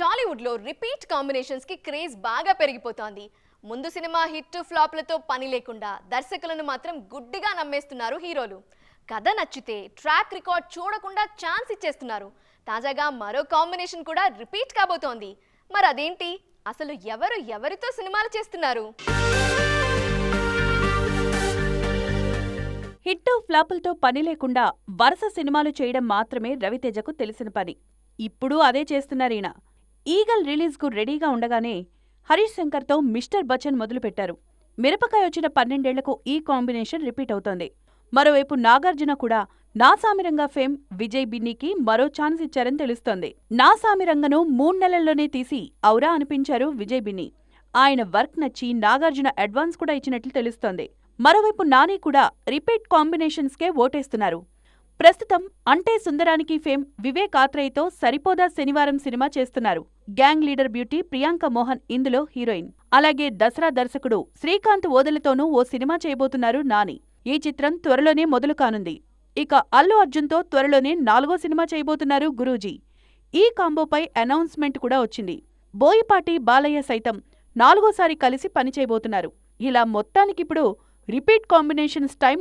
టాలీవుడ్లో repeat కాంబినేషన్స్కి craze బాగా పెరిగిపోతోంది. ముందు సినిమా హిట్ ఫ్లాప్లతో పని లేకుండా దర్శకులను మాత్రం గుడ్డిగా నమ్మేస్తున్నారు హీరోలు. కథ నచ్చితే ట్రాక్ రికార్డ్ చూడకుండా ఛాన్స్ ఇచ్చేస్తున్నారు. తాజాగా మరో కాంబినేషన్ కూడా రిపీట్ కాబోతోంది. మరి అదేంటి? అసలు ఎవరు ఎవరితో సినిమాలు చేస్తున్నారు? హిట్టు ఫ్లాపులతో పని లేకుండా వరుస సినిమాలు చేయడం మాత్రమే రవితేజకు తెలిసిన పని. ఇప్పుడు అదే చేస్తున్నారీనా ఈగల్ రిలీజ్కు రెడీగా ఉండగానే హరీష్ శంకర్తో మిస్టర్ బచ్చన్ మొదలుపెట్టారు. మిరపకాయ వచ్చిన పన్నెండేళ్ళకు ఈ కాంబినేషన్ రిపీట్ అవుతోంది. మరోవైపు నాగార్జున కూడా నాసామిరంగ ఫేమ్ విజయ్ బిన్నీకి మరో ఛాన్స్ ఇచ్చారని తెలుస్తోంది. నాసామిరంగను మూడు నెలల్లోనే తీసి ఔరా అనిపించారు విజయ్ బిన్నీ. ఆయన వర్క్ నచ్చి నాగార్జున అడ్వాన్స్ కూడా ఇచ్చినట్లు తెలుస్తోంది. మరోవైపు నాని కూడా రిపీట్ కాంబినేషన్స్కే ఓటేస్తున్నారు. ప్రస్తుతం అంటే సుందరానికి ఫేమ్ వివేక్ ఆత్రేయతో సరిపోదా శనివారం సినిమా చేస్తున్నారు. Gang leader beauty Priyanka Mohan ఇందులో హీరోయిన్. అలాగే దసరా దర్శకుడు శ్రీకాంత్ ఓదెలతోనూ ఓ సినిమా చేయబోతున్నారు నాని. ఈ చిత్రం త్వరలోనే మొదలు కానుంది. ఇక అల్లు అర్జున్తో త్వరలోనే నాలుగో సినిమా చేయబోతున్నారు గురూజీ. ఈ కాంబోపై అనౌన్స్మెంట్ కూడా వచ్చింది. బోయిపాటి బాలయ్య సైతం నాలుగోసారి కలిసి పనిచేయబోతున్నారు. ఇలా మొత్తానికిప్పుడు రిపీట్ కాంబినేషన్స్ టైం